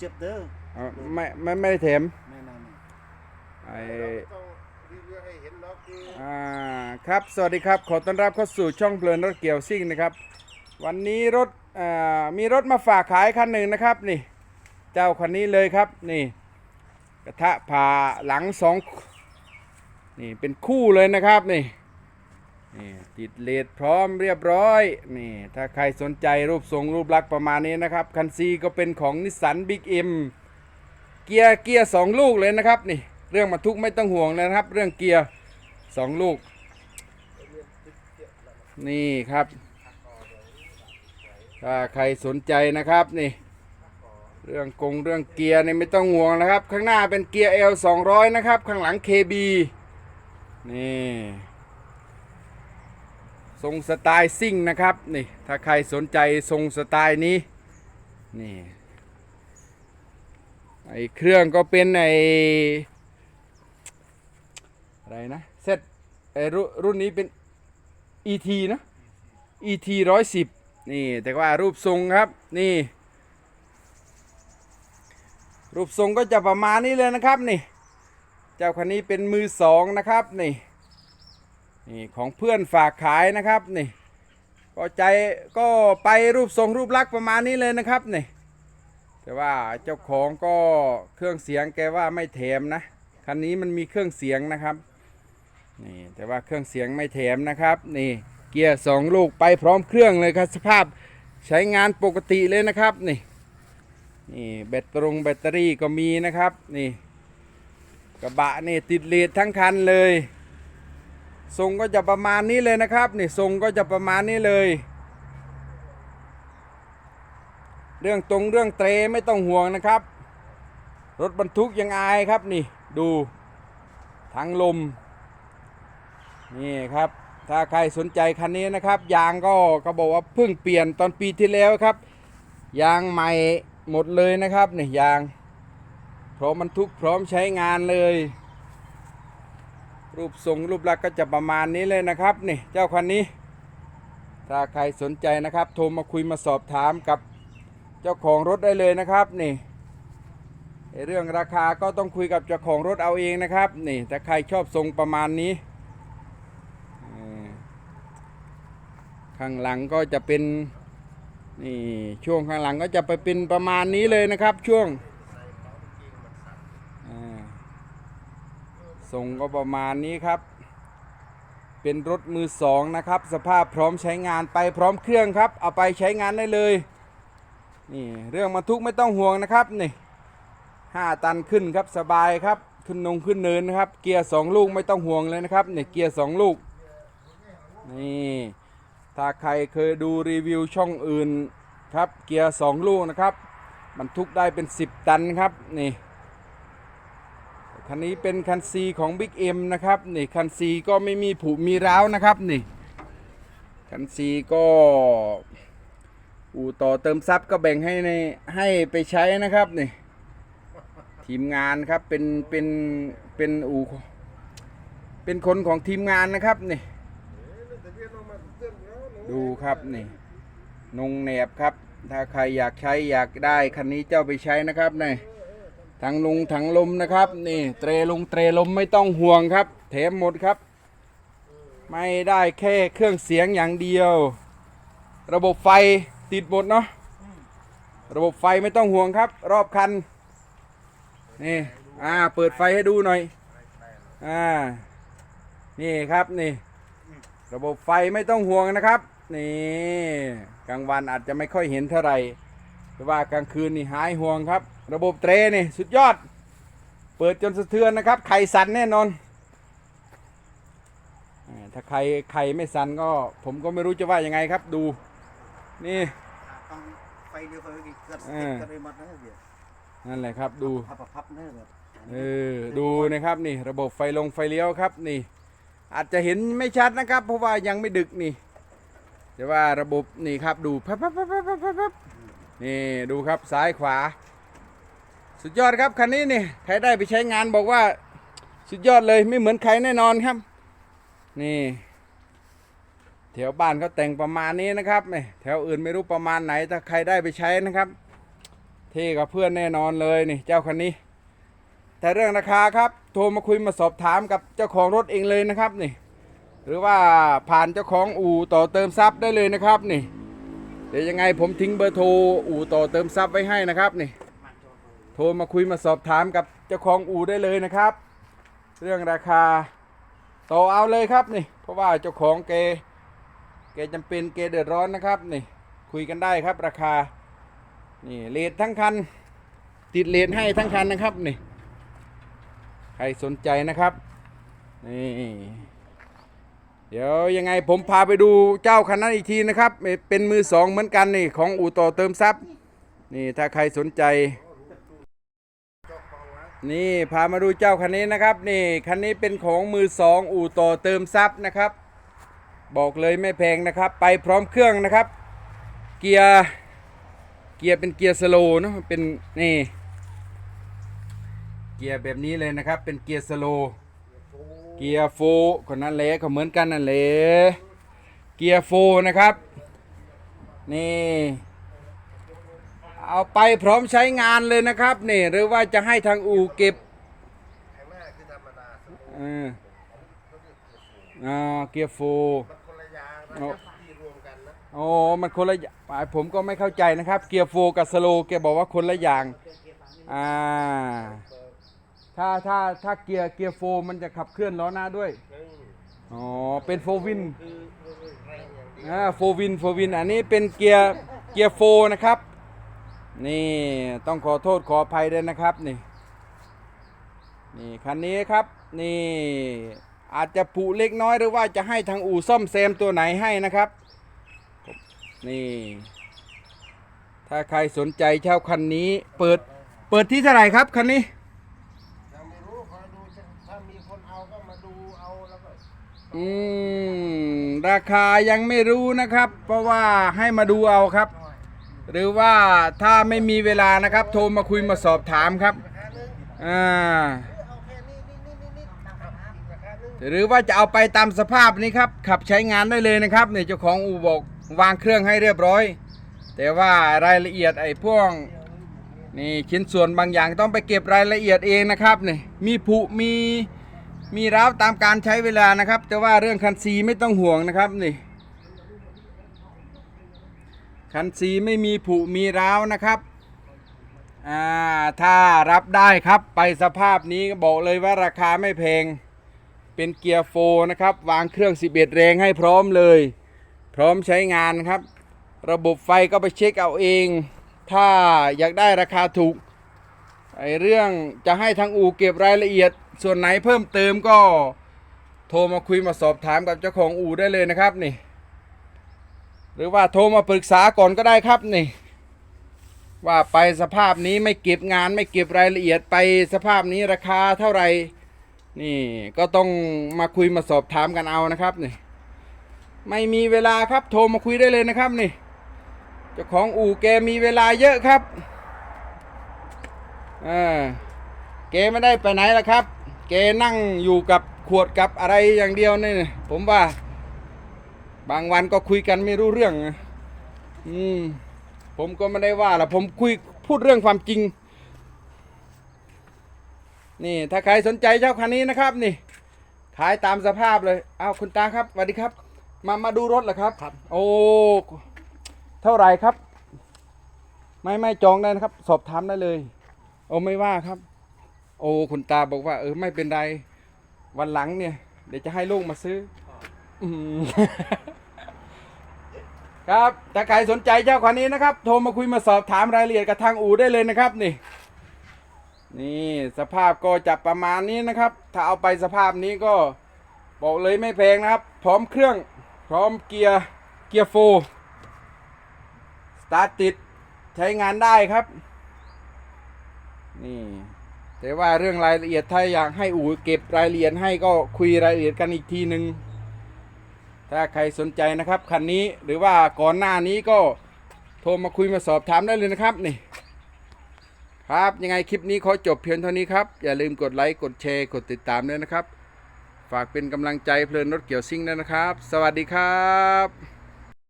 เจ็บเด้อเอาไม่ไม่ไม่ได้แถมแม่นั่นไอ้ต้องรีวิวให้เห็นเนาะคืออ่าครับ สวัสดีครับ ขอต้อนรับเข้าสู่ช่องเพลินรถเกี่ยวซิ่งนะครับ วันนี้รถอ่ามีรถมาฝากขายคันหนึ่งนะครับนี่ เจ้าคันนี้เลยครับนี่ กระทะผ่าหลังสองนี่เป็นคู่เลยนะครับนี่ นี่ติดเลดพร้อมเรียบร้อยนี่ถ้าใครสนใจรูปทรงรูปลักษณ์ประมาณนี้นะครับ คันซีก็เป็นของนิสสันบิ๊กเอ็มเกียร์เกียร์สองลูกเลยนะครับนี่เรื่องบรรทุกไม่ต้องห่วงเลยนะครับ เรื่องเกียร์สองลูก นี่ครับถ้าใครสนใจนะครับนี่ เรื่องกงเรื่องเกียร์นี่ไม่ต้องห่วงนะครับ ข้างหน้าเป็นเกียร์ L 200 นะครับ ข้างหลัง KB นี่ ทรงสไตล์ซิ่งนะครับนี่ถ้าใครสนใจทรงสไตล์นี้นี่ไอเครื่องก็เป็นไออะไรนะเซตไอรุ่นนี้เป็น ET นะ ET 110นี่แต่ว่ารูปทรงครับนี่ รูปทรงก็จะประมาณนี้เลยนะครับนี่ เจ้าคันนี้เป็นมือสองนะครับนี่ นี่ของเพื่อนฝากขายนะครับนี่ก็ใจก็ไปรูปทรงรูปลักษณ์ประมาณนี้เลยนะครับนี่แต่ว่าเจ้าของก็เครื่องเสียงแกว่าไม่แถมนะคันนี้มันมีเครื่องเสียงนะครับนี่แต่ว่าเครื่องเสียงไม่แถมนะครับนี่เกียร์สองลูกไปพร้อมเครื่องเลยครับสภาพใช้งานปกติเลยนะครับนี่นี่แบตตรงแบตเตอรี่ก็มีนะครับนี่กระบะนี่ติดเลดทั้งคันเลย ทรงก็จะประมาณนี้เลยนะครับนี่ทรงก็จะประมาณนี้เลย เรื่องตรงเรื่องเตรไม่ต้องห่วงนะครับ รถบรรทุกยังอายครับนี่ดูทางลมนี่ครับถ้าใครสนใจคันนี้นะครับ ยางก็ก็บอกว่าเพิ่งเปลี่ยนตอนปีที่แล้วครับ ยางใหม่หมดเลยนะครับนี่ยางพร้อมบรรทุกพร้อมใช้งานเลย รูปทรงรูปลักษณ์ก็จะประมาณนี้เลยนะครับนี่เจ้าคันนี้ ถ้าใครสนใจนะครับโทรมาคุยมาสอบถามกับเจ้าของรถได้เลยนะครับนี่เรื่องราคาก็ต้องคุยกับเจ้าของรถเอาเองนะครับนี่ถ้าใครชอบทรงประมาณนี้ ข้างหลังก็จะเป็นนี่ช่วงข้างหลังก็จะไปเป็นประมาณนี้เลยนะครับช่วงอ่า ส่งก็ประมาณนี้ครับ เป็นรถมือสองนะครับ สภาพพร้อมใช้งานไปพร้อมเครื่องครับ เอาไปใช้งานได้เลยนี่เรื่องบรรทุกไม่ต้องห่วงนะครับนี่ห้าตันขึ้นครับสบายครับขึ้นนงขึ้นเนินนะครับ เกียร์สองลูกไม่ต้องห่วงเลยนะครับนี่เกียร์สองลูกนี่ถ้าใครเคยดูรีวิวช่องอื่นครับเกียร์สองลูกนะครับบรรทุกได้เป็น 10 ตันครับนี่ คันนี้เป็นคันซีของ Big M นะครับนี่คันซีก็ไม่มีผุมีร้าวนะครับนี่คันซีก็อู่ต่อเติมซับก็แบ่งให้ในให้ไปใช้นะครับนี่ทีมงานครับเป็นเป็นเป็นอู่เป็นคนของทีมงานนะครับนี่ดูครับนี่นงแหนบครับ ถ้าใครอยากใช้อยากได้คันนี้เจ้าไปใช้นะครับนี่ ถังลงถังลมนะครับ นี่เตรลงเตรลมไม่ต้องห่วงครับแถมหมดครับ ไม่ได้แค่เครื่องเสียงอย่างเดียว ระบบไฟติดหมดเนาะระบบไฟไม่ต้องห่วงครับ รอบคันนี่อ่าเปิดไฟให้ดูหน่อยอ่านี่ครับนี่ ระบบไฟไม่ต้องห่วงนะครับ นี่กลางวันอาจจะไม่ค่อยเห็นเท่าไหร่แต่ว่ากลางคืนนี่หายห่วงครับ ระบบเตรนี่สุดยอด เปิดจนสะเทือนนะครับ ไข่สั่นแน่นอนอ่าถ้าใครไข่ไม่สั่นก็ ผมก็ไม่รู้จะว่ายังไงครับดู นี่ต้องไฟเดียวไฟอีกเกิดเอติดอกันเลยหมดนะเดี๋ยวนั่นแหละครับดูพับพับๆเนอะแบบเออดูนะครับนี่ระบบไฟลงไฟเลี้ยวครับนี่ อาจจะเห็นไม่ชัดนะครับ เพราะว่ายังไม่ดึกนี่แต่ว่าระบบนี่ครับดูพับพับพับพับพับพับพับนี่ดูครับซ้ายขวา สุดยอดครับคันนี้นี่ใครได้ไปใช้งานบอกว่า สุดยอดเลยไม่เหมือนใครแน่นอนครับ นี่แถวบ้านเขาแต่งประมาณนี้นะครับนี่แถวอื่นไม่รู้ประมาณไหนถ้าใครได้ไปใช้นะครับแถท่กับเพื่อนแน่นอนเลยนี่เจ้าคันนี้ แต่เรื่องราคาครับ โทรมาคุยมาสอบถามกับเจ้าของรถเองเลยนะครับนี่ หรือว่าผ่านเจ้าของอู่ต่อเติมซับได้เลยนะครับนี่ เดี๋ยวยังไงผมทิ้งเบอร์โทรอู่ต่อเติมซับไว้ให้นะครับนี่ โทรมาคุยมาสอบถามกับเจ้าของอู่ได้เลยนะครับ เรื่องราคาต่อเอาเลยครับนี่ เพราะว่าเจ้าของเกแกจำเป็นเกเดือดร้อนนะครับนี่คุยกันได้ครับราคานี่เลททั้งคัน ติดเลทให้ทั้งคันนะครับนี่ใครสนใจนะครับนี่เดี๋ยวยังไงผมพาไปดูเจ้าคันนั้นอีกทีนะครับ เป็นมือสองเหมือนกันนี่ของอู่ต่อเติมซับนี่ถ้าใครสนใจ นี่พามาดูเจ้าคันนี้นะครับ นี่คันนี้เป็นของมือสองอู่ต่อเติมซับนะครับ บอกเลยไม่แพงนะครับ ไปพร้อมเครื่องนะครับ เกียร์เกียร์เป็นเกียร์สโลเนะเป็นนี่เกียร์แบบนี้เลยนะครับ เป็นเกียร์สโลเกียร์โฟคนนั้นแหละก็เหมือนกันนั่นแหละเกียร์โฟนะครับ นี่ เอาไปพร้อมใช้งานเลยนะครับนี่หรือว่าจะให้ทางอู่เก็บข้างหน้าคือธรรมดาสมมุติเออเขาเรียกเกียร์โฟอ่าเกียร์โฟร์มันคนละอยางนะครับที่รวมกันนะโอ้มันคนละอย่างผมก็ไม่เข้าใจนะครับ เกียร์โฟร์กับสโลว์แกบอกว่าคนละอย่างอ่าถ้าถ้าถ้าเกียร์เกียร์โฟร์มันจะขับเคลื่อนล้อหน้าด้วยอ๋อเป็นโฟวิน คือแรงอย่างเดียวอ่าโฟวินโฟวินอันนี้เป็นเกียร์เกียร์โฟร์นะครับ นี่ต้องขอโทษขออภัยด้วยนะครับนี่นี่คันนี้ครับนี่อาจจะผุเล็กน้อยหรือว่าจะให้ทางอู่ซ่อมแซมตัวไหนให้นะครับนี่ถ้าใครสนใจเช่าคันนี้ เปิดเปิดที่เท่าไหร่ครับคันนี้ยังไม่รู้คอยดูถ้ามีคนเอาก็มาดูเอาแล้วก็อืมราคายังไม่รู้นะครับ เพราะว่าให้มาดูเอาครับ หรือว่าถ้าไม่มีเวลานะครับ โทรมาคุยมาสอบถามครับหนึงอ่าหรือว่าจะเอาไปตามสภาพนี้ครับ ขับใช้งานได้เลยนะครับเนี่ยเจ้าของอู่บอกวางเครื่องให้เรียบร้อย แต่ว่ารายละเอียดไอ้พวกนี่ชิ้นส่วนบางอย่างต้องไปเก็บรายละเอียดเองนะครับนี่มีผุมีมีร้าวตามการใช้เวลานะครับ แต่ว่าเรื่องคันซีไม่ต้องห่วงนะครับนี่ คันสีไม่มีผุมีร้าวนะครับอ่าถ้ารับได้ครับไปสภาพนี้บอกเลยว่าราคาไม่แพง เป็นเกียร์โฟร์นะครับ วางเครื่อง 11 แรงให้พร้อมเลย พร้อมใช้งานครับ ระบบไฟก็ไปเช็คเอาเอง ถ้าอยากได้ราคาถูกไอเรื่องจะให้ทางอู่เก็บรายละเอียด ส่วนไหนเพิ่มเติมก็โทรมาคุยมาสอบถามกับเจ้าของอู่ได้เลยนะครับนี่ หรือว่าโทรมาปรึกษาก่อนก็ได้ครับนี่ ว่าไปสภาพนี้ไม่เก็บงานไม่เก็บรายละเอียดไปสภาพนี้ราคาเท่าไหร่นี่ก็ต้องมาคุยมาสอบถามกันเอานะครับนี่ ไม่มีเวลาครับโทรมาคุยได้เลยนะครับนี่เจ้าของอู่แกมีเวลาเยอะครับอ่าแกไม่ได้ไปไหนละครับแกนั่งอยู่กับขวดกับอะไรอย่างเดียวนี่ผมว่า บางวันก็คุยกันไม่รู้เรื่องนะอืม ผมก็ไม่ได้ว่าละผมคุยพูดเรื่องความจริง นี่ ถ้าใครสนใจเจ้าคันนี้นะครับ นี่ ขายตามสภาพเลยอ้าวคุณตาครับสวัสดีครับ มามาดูรถเหรอครับ ครับ โอ้ เท่าไหร่ครับ ไม่ไม่จองได้นะครับ สอบถามได้เลย โอ้ไม่ว่าครับ โอ้คุณตาบอกว่า เออไม่เป็นไร วันหลังเนี่ย เดี๋ยวจะให้ลูกมาซื้อ อืม ครับถ้าใครสนใจเจ้าคันนี้นะครับ โทรมาคุยมาสอบถามรายละเอียดกับทางอู่ได้เลยนะครับนี่ นี่สภาพก็จะประมาณนี้นะครับ ถ้าเอาไปสภาพนี้ก็บอกเลยไม่แพงนะครับ พร้อมเครื่อง พร้อมเกียร์เกียร์โฟร์สตาร์ทติดใช้งานได้ครับ นี่ แต่ว่าเรื่องรายละเอียดถ้าอยากให้อู่เก็บรายละเอียดให้ก็คุยรายละเอียดกันอีกทีหนึ่ง ถ้าใครสนใจนะครับคันนี้หรือว่าก่อนหน้านี้ก็โทรมาคุยมาสอบถามได้เลยนะครับนี่ครับยังไงคลิปนี้ขอจบเพียงเท่านี้ครับ อย่าลืมกดไลค์กดแชร์กดติดตามด้วยนะครับ ฝากเป็นกำลังใจเพลินรถเกี่ยวซิ่งด้วยนะครับ สวัสดีครับ